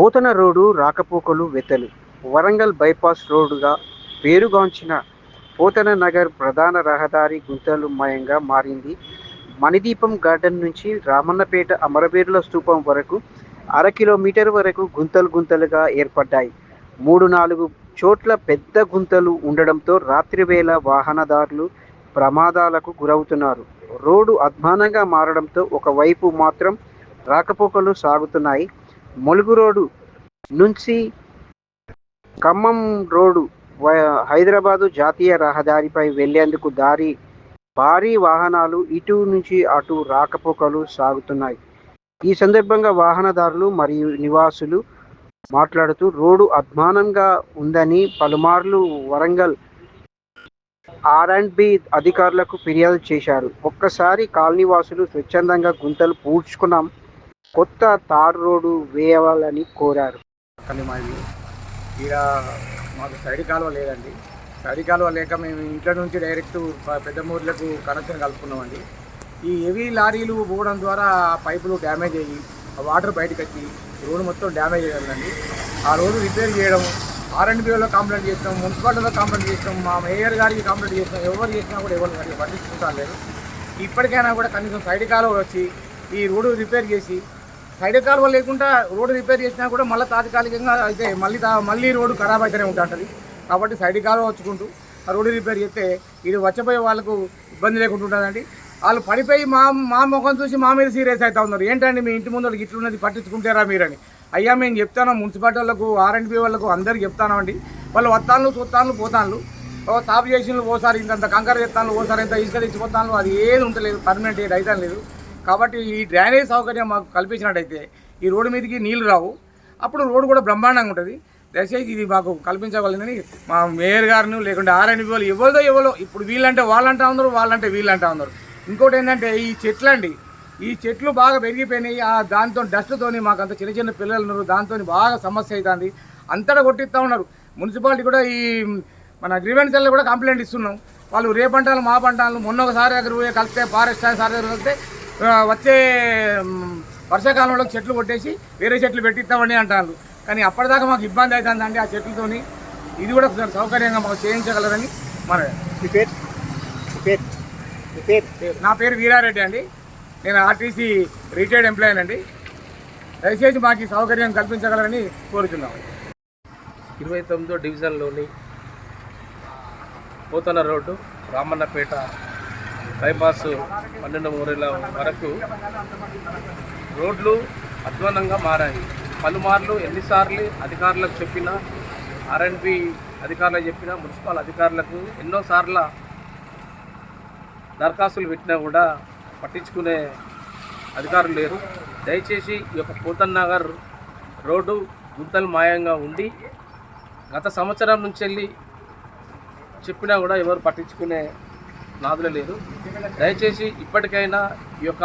Pothana road రాకపోకలు వెతలు. Warangal bypass రోడ్డుగా పేరుగాంచిన పోతన నగర్ ప్రధాన రహదారి గుంతలమయంగా మారింది. మణిదీపం గార్డెన్ నుంచి రామన్నపేట అమరవీరుల స్తూపం వరకు అర కిలోమీటర్ వరకు గుంతలు గుంతలుగా ఏర్పడ్డాయి. మూడు నాలుగు చోట్ల పెద్ద గుంతలు ఉండడంతో రాత్రివేళ వాహనదారులు ప్రమాదాలకు గురవుతున్నారు. రోడ్డు అధ్వానంగా మారడంతో ఒకవైపు మాత్రం రాకపోకలు సాగుతున్నాయి. ములుగు రోడ్డు నుంచి ఖమ్మం రోడ్డు హైదరాబాదు జాతీయ రహదారిపై వెళ్ళేందుకు దారి భారీ వాహనాలు ఇటు నుంచి అటు రాకపోకలు సాగుతున్నాయి. ఈ సందర్భంగా వాహనదారులు మరియు నివాసులు మాట్లాడుతూ రోడ్డు అద్మానంగా ఉందని పలుమార్లు వరంగల్ ఆర్ అండ్ బి అధికారులకు ఫిర్యాదు చేశారు. ఒక్కసారి కాలనీవాసులు స్వచ్ఛందంగా గుంతలు పూడ్చుకున్నాం కొత్త తార్ రోడ్డు వేయాలని కోరారు. మా మాది ఈడ మాకు సైడ్ కాలువ లేదండి. సైడ్ కాలువ లేక మేము ఇంట్లో నుంచి డైరెక్ట్ పెద్దమూర్లకు కనెక్షన్ కలుపుకున్నామండి. ఈ హెవీ లారీలు పోవడం ద్వారా పైపులు డ్యామేజ్ అయ్యి ఆ వాటర్ బయటకు వచ్చి రోడ్డు మొత్తం డ్యామేజ్ అయ్యిందండి ఆ రోడ్డు రిపేర్ చేయడం ఆర్ఎండ్బిఓలో కంప్లైంట్ చేస్తాం మున్సిపాలిటీలో కంప్లైంట్ చేస్తాం మా మేయర్ గారికి కంప్లైంట్ చేస్తాం ఎవరు చేసినా కూడా ఎవరు గారికి పట్టించుకుంటా లేదు. ఇప్పటికైనా కూడా కనీసం సైడ్ కాలువ వచ్చి ఈ రోడ్డు రిపేర్ చేసి సైడ్ కాలువ లేకుండా రోడ్డు రిపేర్ చేసినా కూడా మళ్ళీ తాత్కాలికంగా అయితే మళ్ళీ మళ్ళీ రోడ్డు ఖరాబ్ అయితేనే ఉంటుంటుంది. కాబట్టి సైడ్ కాలువ వచ్చుకుంటూ ఆ రోడ్డు రిపేర్ చేస్తే ఇది వచ్చిపోయే వాళ్ళకు ఇబ్బంది లేకుండా ఉంటుందండి. వాళ్ళు పడిపోయి మా మా ముఖం చూసి మా మీద సీరియస్ అవుతా ఉన్నారు. ఏంటండి మీ ఇంటి ముందు ఇట్లున్నది పట్టించుకుంటారా మీరని? అయ్యా మేము చెప్తాను మున్సిపాలిటీ వాళ్ళకు ఆర్ఎండ్బి వాళ్ళకు అందరికి చెప్తానండి వాళ్ళు వస్తాను చూస్తాను పోతాను ఓ సాఫ్ చేసిన ఓసారి ఇంత కంకర చెప్తాను ఓసారి ఇంత ఇసుక తెచ్చిపోతాను అది ఏది ఉండలేదు పర్మనెంట్ ఏది అయితే లేదు. కాబట్టి ఈ డ్రైనేజ్ సౌకర్యం మాకు కల్పించినట్టయితే ఈ రోడ్డు మీదకి నీళ్ళు రావు. అప్పుడు రోడ్డు కూడా బ్రహ్మాండంగా ఉంటుంది. దయచేసి ఇది మాకు కల్పించగలదని మా మేయర్ గారిని లేకుంటే ఆర్ఎన్బి వాళ్ళు ఎవరిదో ఎవరో ఇప్పుడు వీళ్ళంటే వాళ్ళంటా ఉన్నారు వాళ్ళంటే వీళ్ళంటా ఉన్నారు ఇంకోటి ఏంటంటే ఈ చెట్లు అండి ఈ చెట్లు బాగా పెరిగిపోయినాయి. ఆ దాంతో డస్ట్తోని మాకు అంత చిన్న చిన్న పిల్లలు ఉన్నారు. దాంతో బాగా సమస్య అవుతుంది అంతటా కొట్టిస్తూ ఉన్నారు. మున్సిపాలిటీ కూడా ఈ మన గ్రీవెన్స్ కూడా కంప్లైంట్ ఇస్తున్నాం. వాళ్ళు రే పంటలు మా పంటాలు మొన్న ఒకసారి దగ్గర పోయి కలిస్తే ఫారెస్ట్ సార్ దగ్గర కలిస్తే వచ్చే వర్షాకాలంలో చెట్లు కొట్టేసి వేరే చెట్లు పెట్టిస్తామని అంటారు. కానీ అప్పటిదాకా మాకు ఇబ్బంది అవుతుందండి ఆ చెట్లతోని. ఇది కూడా ఒకసారి సౌకర్యంగా మాకు చేయించగలరని మన మీ పేరు? మీ పేరు? మీ పేరు? నా పేరు వీరారెడ్డి అండి. నేను ఆర్టీసీ రిటైర్డ్ ఎంప్లాయీ అండి. దయచేసి మాకు సౌకర్యం కల్పించగలరని కోరుతున్నాం ఇరవై తొమ్మిదో డివిజన్లోని పోతన రోడ్డు రామన్నపేట బైపాస్ పన్నెండు మూరేల వరకు రోడ్లు అధ్వానంగా మారాయి. పలుమార్లు ఎన్నిసార్లు అధికారులకు చెప్పినా ఆర్ఎండ్బి అధికారులకు చెప్పినా మున్సిపల్ అధికారులకు ఎన్నోసార్ల దరఖాస్తులు పెట్టినా కూడా పట్టించుకునే అధికారులు లేరు. దయచేసి ఈ యొక్క పోతన్ నగర్ రోడ్డు గుంతలు మాయంగా ఉండి గత సంవత్సరం నుంచి వెళ్ళి చెప్పినా కూడా ఎవరు పట్టించుకునే నాదులే లేదు. దయచేసి ఇప్పటికైనా ఈ యొక్క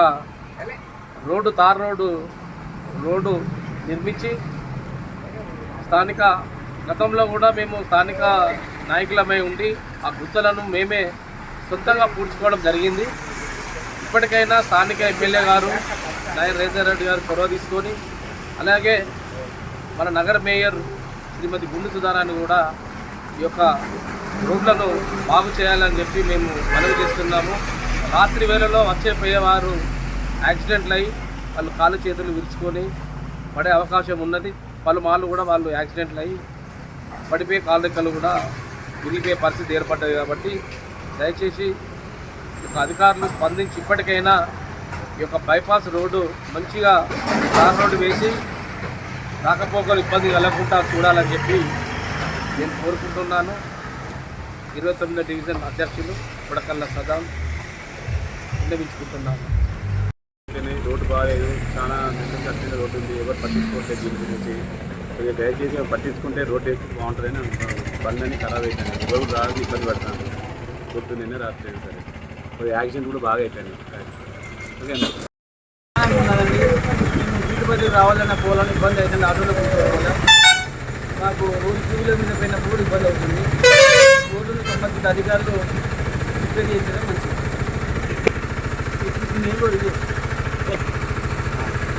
రోడ్డు తార్ రోడ్డు రోడ్డు నిర్మించి స్థానిక గతంలో కూడా మేము స్థానిక నాయకులమై ఉండి ఆ గుర్తులను మేమే సొంతంగా పూడ్చుకోవడం జరిగింది. ఇప్పటికైనా స్థానిక ఎమ్మెల్యే గారు నాయర్ రేజర్ రెడ్డి గారు చొరవ తీసుకొని అలాగే మన నగర మేయర్ శ్రీమతి గుండు సుధారాన్ని కూడా ఈ యొక్క రోడ్లను బాగు చేయాలని చెప్పి మేము మనవి చేస్తున్నాము. రాత్రి వేళలో వచ్చే పోయేవారు యాక్సిడెంట్లు అయ్యి వాళ్ళు కాళ్ళు చేతులు విరుచుకొని పడే అవకాశం ఉన్నది. పలుమార్లు కూడా వాళ్ళు యాక్సిడెంట్లు అయ్యి పడిపోయే కాలు రెక్కలు కూడా విరిగిపోయే పరిస్థితి ఏర్పడ్డది కాబట్టి దయచేసి అధికారులు స్పందించి ఇప్పటికైనా ఈ యొక్క బైపాస్ రోడ్డు మంచిగా తార్ రోడ్డు వేసి రాకపోకలు ఇబ్బంది కలగకుండా చూడాలని చెప్పి నేను కోరుకుంటున్నాను. ఇరవై తొమ్మిదో డివిజన్ అధ్యక్షులు పుడకల్ల సదాం విన్నవించుకుంటున్నాను వెంటనే రోడ్డు బాగాలేదు. చాలా కట్టిన రోడ్డు ఉంది. ఎవరు పట్టించుకోవట్లేదు దీని గురించి. కొద్దిగా దయచేసి పట్టించుకుంటే రోడ్డు వేస్తే బాగుంటుందని అనుకుంటున్నాను బండి ఖరాబ్ అవుతాను ఎవరు రాదు ఇబ్బంది పడతాను పొద్దున్నే రాత్రి సరే. యాక్సిడెంట్ కూడా బాగా అవుతాను ఓకేనా? వీటిపతి రావాలన్న పోవాలని ఇబ్బంది అవుతుంది ఆటోలో మాకు రోజు టూ మీద పోయినప్పుడు కూడా ఇబ్బంది అవుతుంది. రోడ్డును సంబంధిత అధికారులు రిపేర్ చేయించడం మంచిది. నేను కూడా ఇది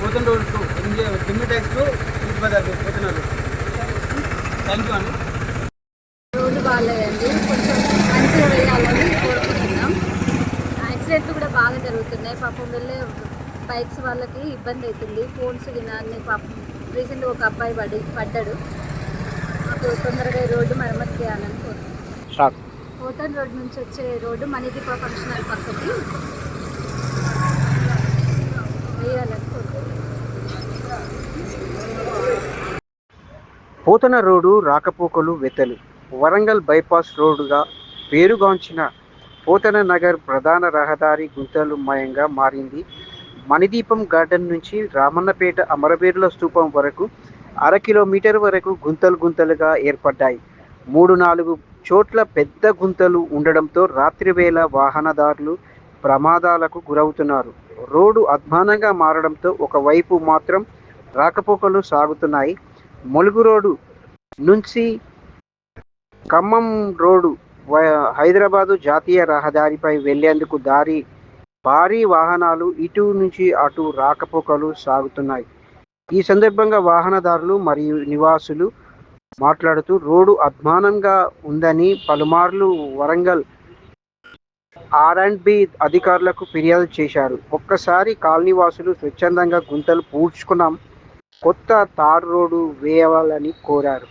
పోతున్న రోడ్ టు ఎన్జిఏ కిమ్మి ట్యాక్స్ టు పోతున్నారు థ్యాంక్ యూ అండి. రోడ్డు బాగాలేదండి. కొంచెం మంచిగా వేయాలని కోరుకుంటున్నాం. యాక్సిడెంట్లు కూడా బాగా జరుగుతున్నాయి. పాపం వెళ్ళే బైక్స్ వాళ్ళకి ఇబ్బంది అవుతుంది. ఫోన్స్ వినాన్ని పాపం రీసెంట్గా ఒక అబ్బాయి పడి పడ్డాడు. మాకు తొందరగా రోడ్డు మరమ్మతు చేయాలని కోరుతున్నాం స్టార్ట్ పోతన్ రోడ్ నుంచి వచ్చే రోడ్డు మణిదీప ఫంక్షన్ హాల్ పక్కకి. పోతన రోడ్డు రాకపోకలు వెతలు. వరంగల్ బైపాస్ రోడ్డుగా పేరుగాంచిన పోతన నగర్ ప్రధాన రహదారి గుంతలుమయంగా మారింది. మణిదీపం గార్డెన్ నుంచి రామన్నపేట అమరవీరుల స్తూపం వరకు అర కిలోమీటర్ వరకు గుంతలు గుంతలుగా ఏర్పడ్డాయి. మూడు నాలుగు చోట్ల పెద్ద గుంతలు ఉండడంతో రాత్రివేళ వాహనదారులు ప్రమాదాలకు గురవుతున్నారు. రోడ్డు అధ్వానంగా మారడంతో ఒకవైపు మాత్రం రాకపోకలు సాగుతున్నాయి. ములుగు రోడ్డు నుంచి ఖమ్మం రోడ్డు హైదరాబాదు జాతీయ రహదారిపై వెళ్ళేందుకు దారి భారీ వాహనాలు ఇటు నుంచి అటు రాకపోకలు సాగుతున్నాయి. ఈ సందర్భంగా వాహనదారులు మరియు నివాసులు మాట్లాడుతూ రోడ్డు అధ్వానంగా ఉందని పలుమార్లు వరంగల్ ఆర్ అండ్ బి అధికారులకు ఫిర్యాదు చేశారు. ఒక్కసారి కాలనీవాసులు స్వచ్ఛందంగా గుంతలు పూడ్చుకున్నాం. కొత్త తార్ రోడ్డు వేయాలని కోరారు.